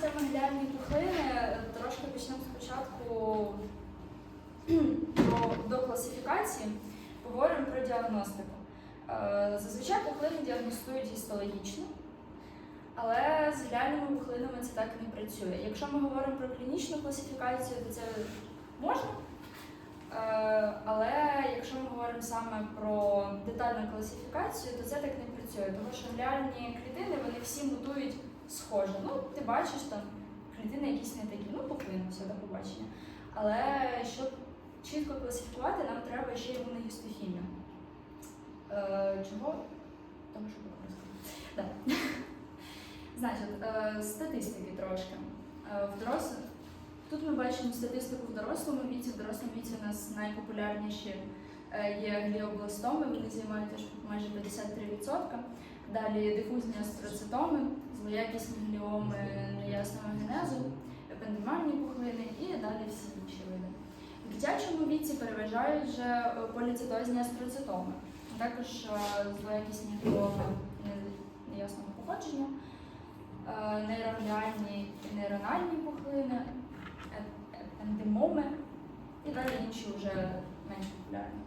теми глянні пухлини. Трошки почнемо спочатку про, до класифікації. Поговоримо про діагностику. Е, Зазвичай пухлини діагностують гістологічно, але з глянними пухлинами це так не працює. Якщо ми говоримо про клінічну класифікацію, то це можна. Е, Але якщо ми говоримо саме про детальну класифікацію, то це так не працює, тому що глянні клітини вони всі схоже. Ну, ти бачиш там клітини якісь не такі, ну пухлини, до побачення. Але щоб чітко класифікувати, нам треба ще імуногістохімію. Е, чого? Тому що розказати. Да. Значить, е, статистики трошки. Е, в дорос... Тут ми бачимо статистику в дорослому віці. В дорослому віці у нас найпопулярніші е, є гліобластоми, вони займають майже 53%. Далі дифузні астроцитоми, злоякісні гліоми неясного генезу, епендемальні пухлини і далі всі інші види. В дитячому віці переважають вже е, поліцитозні астроцитоми, а також е, злоякісні гліоми неясного походження, е, нейрогліальні і нейрональні пухлини, е- епендемоми і далі інші вже менш популярні.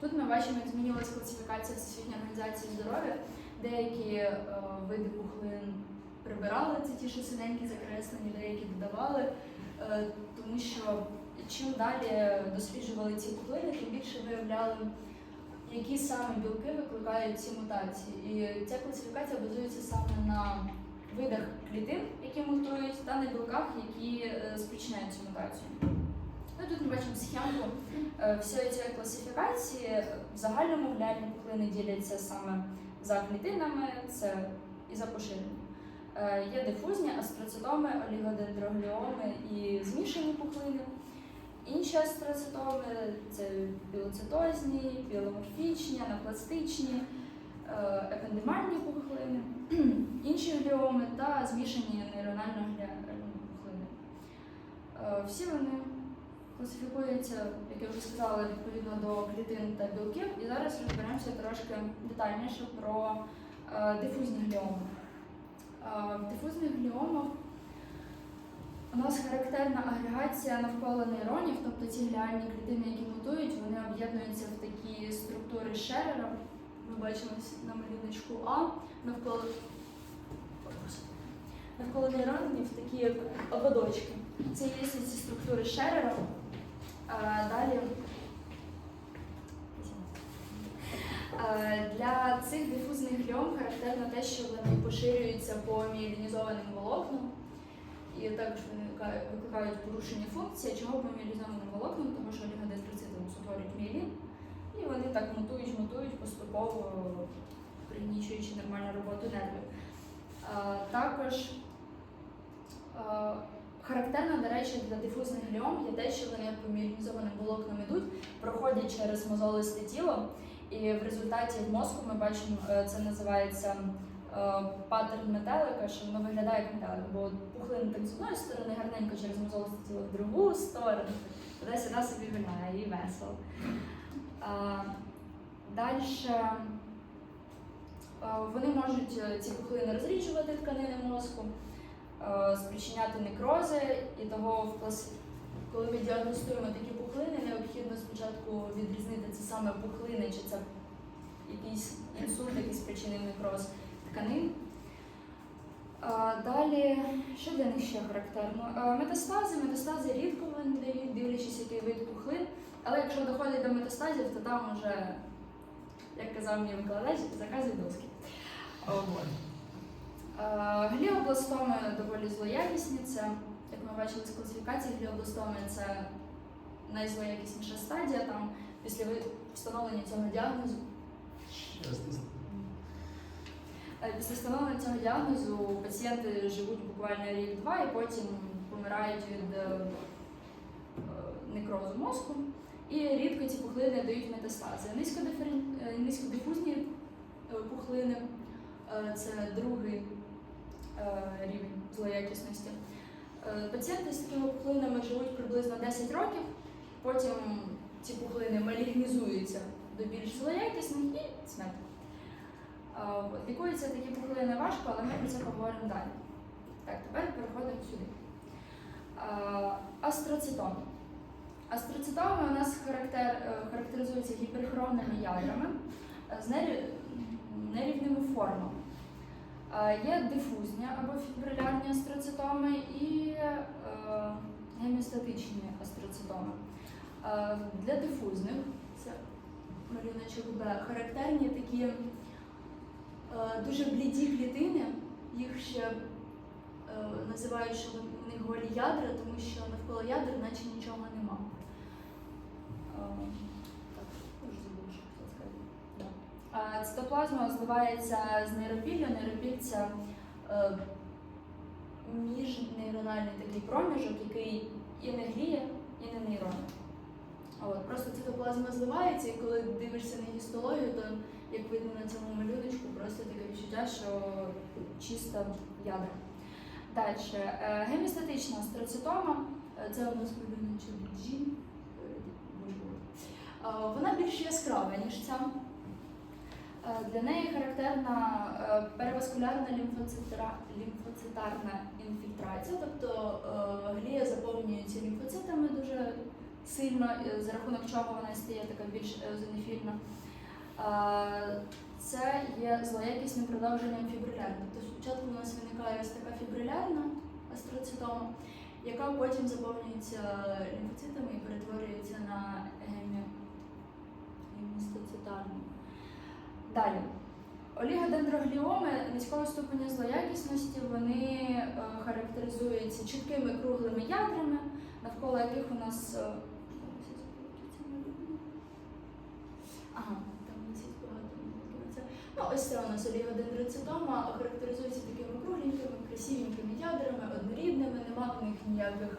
Тут ми бачимо, як змінювалася класифікація Всесвітньої організації здоров'я. Деякі е, види пухлин прибирали, це ті, що синенькі закреслені, деякі додавали, е, тому що чим далі досліджували ці пухлини, тим більше виявляли, які саме білки викликають ці мутації. І ця класифікація базується саме на видах клітин, які мутують, та на білках, які е, спричиняють цю мутацію. Ну, тут ми бачимо схемку всієї цієї класифікації. В загальному глянні пухлини діляться саме за клітинами, це і за поширенням. Е, Є дифузні астроцитоми, олігодендрогліоми і змішані пухлини. Інші астроцитоми це білоцитозні, біломорфічні, анапластичні, е, епендемальні пухлини, інші гліоми та змішані нейронально пухлини. Е, Всі вони класифікуються, як я вже сказала, відповідно до клітин та білків. І зараз розберемося трошки детальніше про е, дифузні гліоми. Е, В дифузних гліомах у нас характерна агрегація навколо нейронів, тобто ці гліальні клітини, які мутують, вони об'єднуються в такі структури Шерера. Ми бачимо на малюночку А навколо, навколо нейронів такі ободочки. Це є ці структури Шерера. Далі для цих дифузних гліом характерно те, що вони поширюються по міелінізованим волокнам, і також виникають- викликають порушення функції. Чого по міелінізованим волокнам? Тому що олігодендроцити утворюють міелін, і вони так мутують, мутують поступово, пригнічуючи нормальну роботу нервів. Також характерно, до речі, для дифузних гліом є те, що вони по міелінізованим волокнам йдуть, проходять через мозолисте тіло. І в результаті в мозку ми бачимо, е, це називається е, паттерн метелика, що воно виглядає як метелик, бо пухлина так з одної сторони гарненько через мозолисте тіло в другу сторону, десь вона собі гуляє і весело. Далі вони можуть е, ці пухлини розріджувати тканини мозку, е, спричиняти некрози, і того в клас... коли ми діагностуємо такі пухлини, необхідно спочатку відрізнити це саме пухлини, чи це якийсь інсульт, який спричинив некроз тканин. Далі, що для них ще характерно? Метастази. Метастази рідко вони дивлячись, який вид пухлин. Але якщо доходить до метастазів, то там вже, як казав мій викладач, заказуй доски. А, Гліобластоми доволі злоякісні. Це, як ми бачили з класифікації, гліобластоми це найзлоякісніша стадія. Там після встановлення цього діагнозу Е, Після встановлення цього діагнозу пацієнти живуть буквально рік-два і потім помирають від е, е, некрозу мозку. І рідко ці пухлини дають метастази. Е, Низькодифузні е, пухлини е, це другий е, рівень злоякісності. Е, Пацієнти з такими пухлинами живуть приблизно 10 років, потім ці пухлини малігнізуються до більш злоякісних і смерть. Лікуються такі пухлини важко, але ми про це поговоримо далі. Так, тепер переходимо сюди. Е, Астроцитоми. Астроцитоми у нас характер, е, характеризуються гіперхромними ядрами е, з нерівними формами. Е, Є дифузні або фібрилярні астроцитоми і е, гемістатичні астроцитоми. Е, Для дифузних це малюночок Б, характерні такі дуже бліді клітини, їх ще називають, що в них голі ядра, тому що навколо ядер наче нічого нема. Е, Так, я вже забула, що хотіла сказати. Да. А Цитоплазма зливається з нейропіллю. Нейропіль це міжнейрональний такий проміжок, який і не гліє, і не нейрон. От, просто цитоплазма зливається, і коли дивишся на гістологію, то як видно на цьому малюночку, просто таке відчуття, що чисто ядра. Далі. Е, Гемістатична астроцитома, це у нас G. Е. Е, Вона більш яскрава, ніж ця. Е, Для неї характерна е, переваскулярна лімфоцитарна інфільтрація, тобто е, глія заповнюється лімфоцитами дуже сильно, за рахунок чого вона стає така більш езонофільна. Е, Це є злоякісним продовженням фібрилярної. Тобто спочатку у нас виникає ось така фібрилярна астроцитома, яка потім заповнюється лімфоцитами і перетворюється на гемі... гемістоцитарну. Далі. Олігодендрогліоми низького ступеня злоякісності вони е, характеризуються чіткими круглими ядрами, навколо яких у нас. е, Ага, там. Ну, ось це у нас олігодендроцитома характеризується такими кругленькими, красивенькими ядрами, однорідними, нема в них ніяких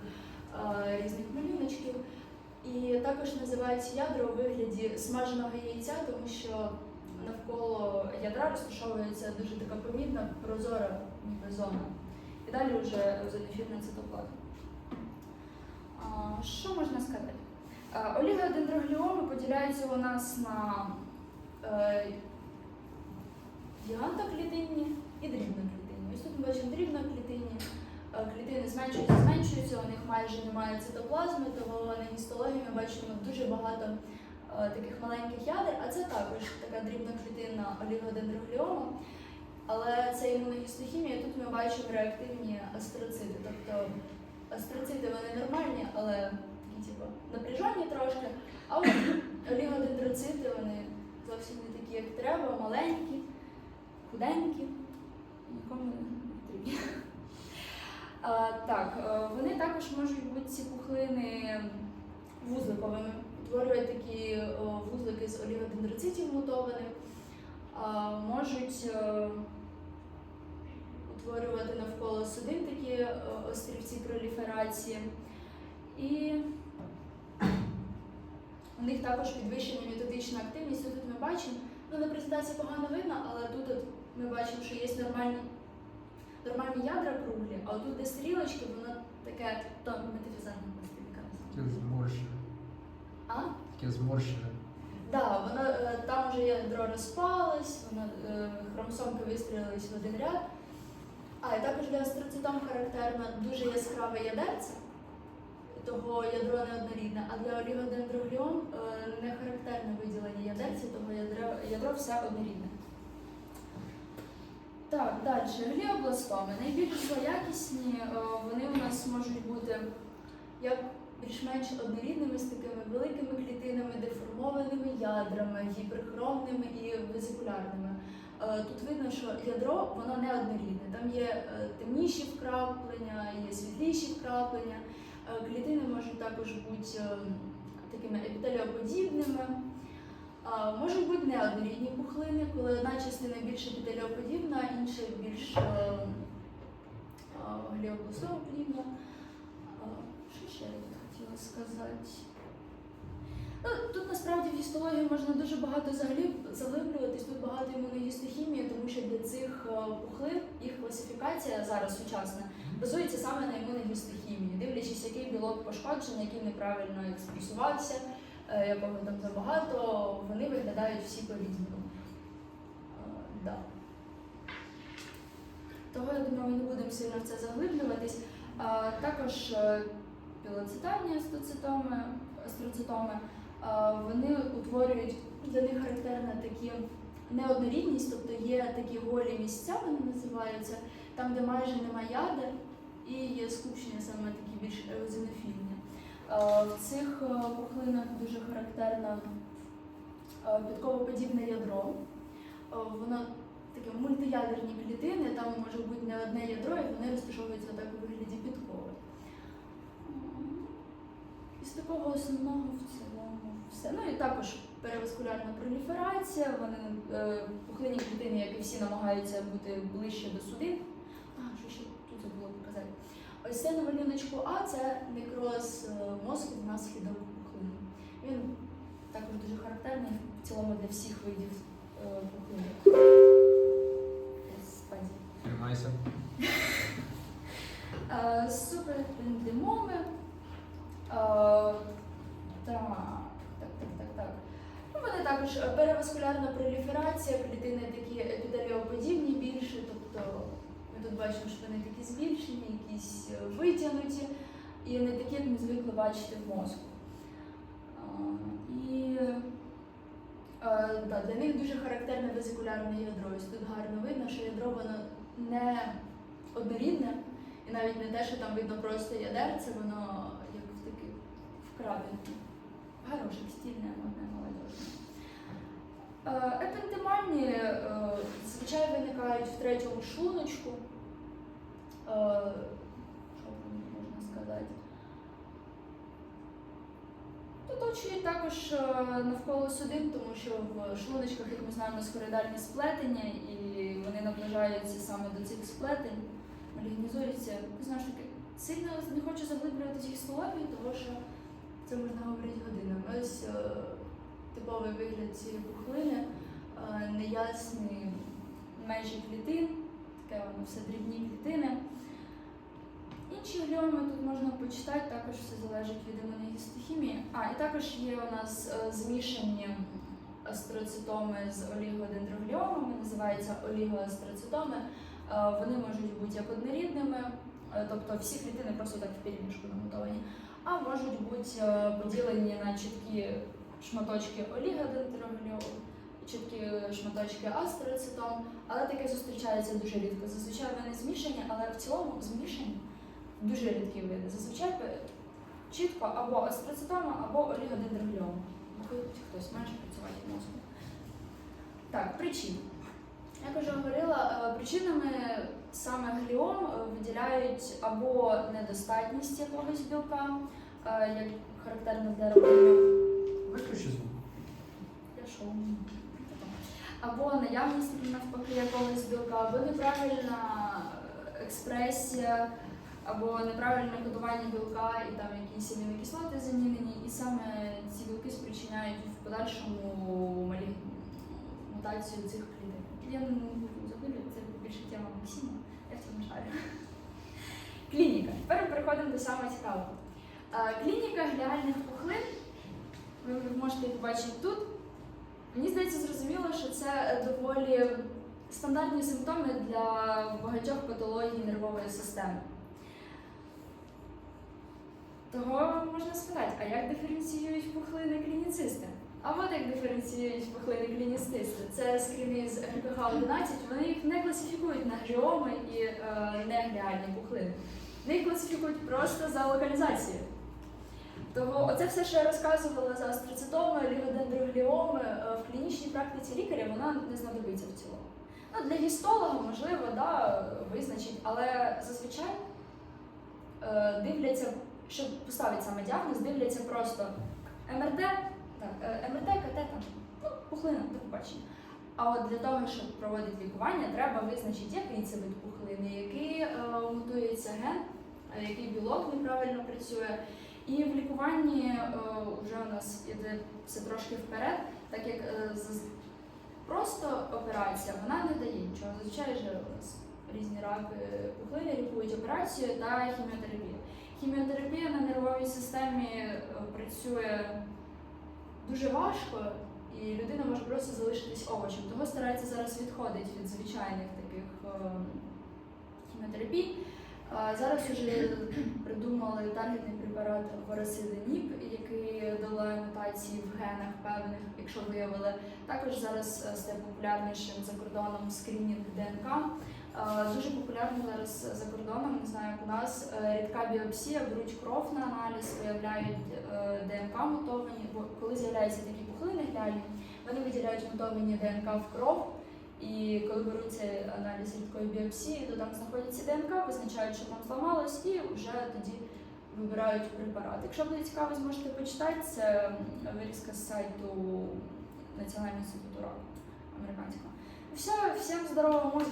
е, різних малюночків. І також називається ядра у вигляді смаженого яйця, тому що навколо ядра розташовується дуже така помітна прозора ніби зона. І далі вже озонофільна цитоплазма. А, Що можна сказати? Е, Олігодендрогліоми поділяються у нас на е, гігантоклітинні і дрібноклітинні. Ось тут ми бачимо дрібноклітинні. Е, Клітини зменшуються, зменшуються, у них майже немає цитоплазми, тому на гістології ми бачимо дуже багато е, таких маленьких ядер, а це також така дрібноклітинна олігодендрогліома. Але це імуногістохімія, тут ми бачимо реактивні астроцити. Тобто астроцити вони нормальні, але такі типу, напряжені трошки. А от олігодендроцити вони зовсім не такі, як треба, маленькі, худенькі, нікому не потрібні. Так, е, вони також можуть бути ці пухлини вузликовими, утворюють такі вузлики з олігодендроцитів мутованих, можуть е, утворювати навколо судин такі е, острівці проліферації. І у них також підвищена методична активність. Тут ми бачимо, ну на презентації погано видно, але тут от ми бачимо, що є нормальні, нормальні ядра круглі, а тут де стрілочки, воно таке то метафізарна пластинка. Таке зморщене. Да, воно е, там вже ядро розпалось, воно е, хромосомки вистрілились в один ряд. А і також для астроцитом характерно дуже яскраве ядерце, того ядро неоднорідне, а для олігодендрогліом е, не характерне виділення ядерця, того ядро, ядро все однорідне. Так, далі. Гліобластоми. Найбільш злоякісні, вони у нас можуть бути як більш-менш однорідними з такими великими клітинами, деформованими ядрами, гіперхромними і везикулярними. Е, Тут видно, що ядро воно не однорідне. Там є е, темніші вкраплення, є світліші вкраплення. Е, Клітини можуть також бути такими епітеліоподібними. Можуть бути неоднорідні пухлини, коли одна частина більш епітеліоподібна, інша більш гліобластоподібна. Що ще я тут хотіла сказати? Ну, тут насправді в гістології можна дуже багато заглиб- заглиблюватись, тут багато імуногістохімії, тому що для цих е, пухлин їх класифікація зараз сучасна базується саме на імуногістохімії, дивлячись, який білок пошкоджений, який неправильно експресувався, е, якого там забагато, вони виглядають всі по-різному. Е, Да. Того я думаю, ми не будемо сильно в це заглиблюватись. А, також пілоцитальні астроцитоми, астроцитоми вони утворюють для них характерна такі неоднорідність, тобто є такі голі місця, вони називаються, там, де майже немає ядер, і є скупчення саме такі більш еозинофільні. Е, В цих е, пухлинах дуже характерне підковоподібне ядро. Е, Воно таке мультиядерні клітини, там може бути не одне ядро, і вони розташовуються так у вигляді підкови. Із такого основного в цілому все. Ну і також переваскулярна проліферація, вони е, пухлинні клітини, як і всі, намагаються бути ближче до судин. А, що ще тут забула показати. Ось це на малюночку А це некроз е, мозку внаслідок пухлини. Він також дуже характерний в цілому для всіх видів е, пухлини. Тримайся. Е, Суперепендемоми. Так, так, так, так, так. Ну, вони також е, переваскулярна проліферація, клітини такі епітеліоподібні більше, тобто ми тут бачимо, що вони такі збільшені, якісь е, витягнуті, і не такі, як ми звикли бачити в мозку. І е, да, для них дуже характерне везикулярне ядро. Ось тут гарно видно, що ядро воно не однорідне, і навіть не те, що там видно просто ядерце, воно вкраденки. Хороше, стильне, модне, молодежне. Е, Епентемальні е, виникають в третьому шлуночку. Е, Що можна сказати? Оточують також навколо судин, тому що в шлуночках, як ми знаємо, скоридальні сплетення, і вони наближаються саме до цих сплетень. Знову ж таки, сильно не хочу заглиблюватися в гістологію, тому що це можна говорити годинами. Ось е, типовий вигляд цієї пухлини, е, неясні межі клітин, таке воно все дрібні клітини. Інші гліоми тут можна почитати, також все залежить від імуногістохімії. А, і також є у нас е, змішані астроцитоми з олігодендрогліомами, називаються олігоастроцитоми. Вони можуть бути як однорідними, тобто всі клітини просто так в перемішку намотовані, а можуть бути е, поділені на чіткі шматочки олігодендрогліому, чіткі шматочки астроцитом, але таке зустрічається дуже рідко. Зазвичай вони змішані, але в цілому змішані дуже рідкі види. Зазвичай чітко або астроцитома, або олігодендрогліом. Хтось може працювати мозку. Так, причини. Як вже говорила, е, причинами саме гліом е, виділяють або недостатність якогось білка, е, як характерно для рахунок Виключи звук. Або наявність навпаки якогось білка, або неправильна експресія, або неправильне кодування білка, і там якісь амінокислоти замінені, і саме ці білки спричиняють в подальшому малі... мутацію цих клітин. Я тема Максима, я в цьому шарю. Клініка. Тепер ми переходимо до самого цікавого. Е, Клініка гліальних пухлин ви можете їх бачити тут. Мені здається, зрозуміло, що це доволі стандартні симптоми для багатьох патологій нервової системи. Того можна спитати, а як диференціюють пухлини клініцисти? А от як диференціюють пухлини клініцисти. Це скріни з РКХ 11, вони їх не класифікують на гліоми і е, негліальні пухлини. Вони їх класифікують просто за локалізацією. Того оце все, що я розказувала за астроцитоми, лігодендрогліоми, е, в клінічній практиці лікаря вона не знадобиться в цілому. Ну, для гістолога, можливо, да, визначить, але зазвичай е, дивляться, щоб поставити саме діагноз, дивляться просто МРТ, так, е, МРТ, КТ, там, ну, пухлина, до побачення. А от для того, щоб проводити лікування, треба визначити, який це вид пухлини, який е, мутується ген, е, який білок неправильно працює. І в лікуванні вже у нас іде все трошки вперед, так як просто операція вона не дає нічого. Зазвичай же у нас різні раки пухлини лікують операцією та хіміотерапія. Хіміотерапія на нервовій системі працює дуже важко, і людина може просто залишитись овочем. Того старається зараз відходити від звичайних таких. Е, Зараз вже придумали таргетний препарат воросидоніп, який долає мутації в генах певних, якщо виявили. Також зараз стає популярнішим за кордоном скринінг ДНК. Дуже популярно зараз за кордоном, не знаю, як у нас е, рідка біопсія, беруть кров на аналіз, виявляють е, ДНК мутовані. Бо коли з'являються такі пухлини гляльні, вони виділяють мутовані ДНК в кров. І коли беруть цей аналіз рідкої біопсії, то там знаходиться ДНК, визначають, що там зламалось, і вже тоді вибирають препарат. Якщо буде цікаво, зможете почитати. Це вирізка з сайту Національного інституту раку американського. Все, всем здорового мозку!